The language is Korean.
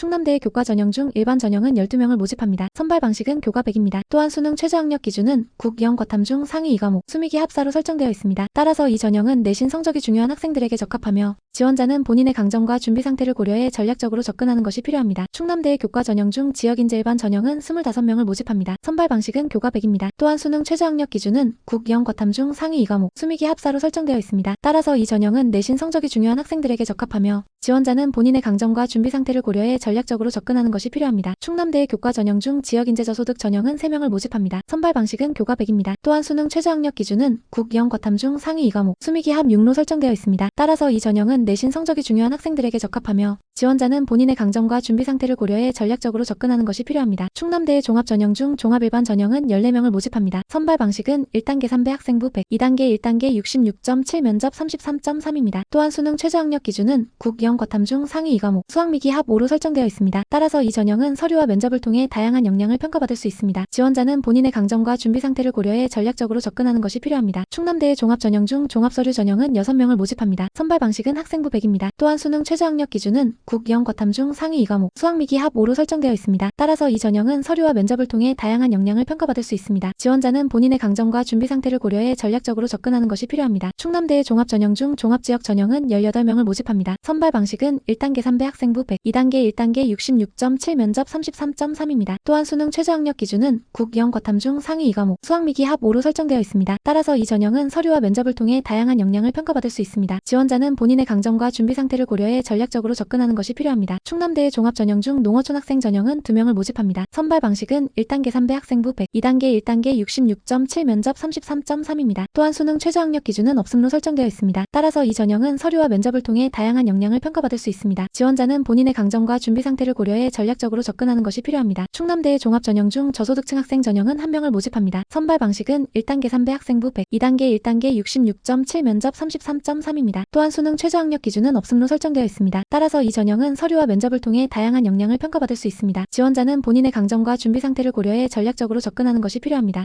충남대의 교과 전형 중 일반 전형은 12명을 모집합니다. 선발 방식은 교과 100입니다. 또한 수능 최저학력 기준은 국, 영, 과탐 중 상위 2과목, 수미기 합사로 설정되어 있습니다. 따라서 이 전형은 내신 성적이 중요한 학생들에게 적합하며 지원자는 본인의 강점과 준비 상태를 고려해 전략적으로 접근하는 것이 필요합니다. 충남대의 교과 전형 중 지역인재 일반 전형은 25명을 모집합니다. 선발 방식은 교과 100입니다. 또한 수능 최저학력 기준은 국, 영, 과탐 중 상위 2과목, 수미기 합사로 설정되어 있습니다. 따라서 이 전형은 내신 성적이 중요한 학생들에게 적합하며 지원자는 본인의 강점과 준비 상태를 고려해 전략적으로 접근하는 것이 필요합니다. 충남대의 교과 전형 중 지역인재 저소득 전형은 3명을 모집합니다. 선발 방식은 교과 100입니다. 또한 수능 최저학력 기준은 국, 영, 과탐 중 상위 2과목, 수미기 합 6로 설정되어 있습니다. 따라서 이 전형은 내신 성적이 중요한 학생들에게 적합하며 지원자는 본인의 강점과 준비 상태를 고려해 전략적으로 접근하는 것이 필요합니다. 충남대의 종합 전형 중 종합 일반 전형은 14명을 모집합니다. 선발 방식은 1단계 3배 학생부 100, 2단계 1단계 66.7 면접 33.3입니다. 또한 수능 최저학력 기준은 국, 영, 과탐 중 상위 2 과목, 수학미기 합 5로 설정되어 있습니다. 따라서 이 전형은 서류와 면접을 통해 다양한 역량을 평가받을 수 있습니다. 지원자는 본인의 강점과 준비 상태를 고려해 전략적으로 접근하는 것이 필요합니다. 충남대의 종합 전형 중 종합 서류 전형은 6명을 모집합니다. 선발 방식은 학생부 100입니다. 또한 수능 최저학력 기준은 국, 영, 과탐 중 상위 2과목, 수학미기 합 5로 설정되어 있습니다. 따라서 이 전형은 서류와 면접을 통해 다양한 역량을 평가받을 수 있습니다. 지원자는 본인의 강점과 준비 상태를 고려해 전략적으로 접근하는 것이 필요합니다. 충남대의 종합 전형 중 종합 지역 전형은 18명을 모집합니다. 선발 방식은 1단계 3배 학생부 100, 2단계 1단계 66.7 면접 33.3입니다. 또한 수능 최저학력 기준은 국, 영, 과탐 중 상위 2과목, 수학미기 합 5로 설정되어 있습니다. 따라서 이 전형은 서류와 면접을 통해 다양한 역량을 평가받을 수 있습니다. 지원자는 본인의 강점과 준비 상태를 고려해 전략적으로 접근하는 것이 필요합니다. 충남대의 종합 전형 중 농어촌 학생 전형은 2명을 모집합니다. 선발 방식은 1단계 3배 학생부 100, 2단계 1단계 66.7 면접 33.3입니다. 또한 수능 최저학력 기준은 없음로 설정되어 있습니다. 따라서 이 전형은 서류와 면접을 통해 다양한 역량을 평가받을 수 있습니다. 지원자는 본인의 강점과 준비 상태를 고려해 전략적으로 접근하는 것이 필요합니다. 충남대의 종합 전형 중 저소득층 학생 전형은 1명을 모집합니다. 선발 방식은 1단계 3배 학생부 100, 2단계 1단계 66.7 면접 33.3입니다. 또한 수능 최저학력 기준은 없음로 설정되어 있습니다. 따라서 이 전형은 서류와 면접을 통해 다양한 역량을 평가받을 수 있습니다. 지원자는 본인의 강점과 준비 상태를 고려해 전략적으로 접근하는 것이 필요합니다.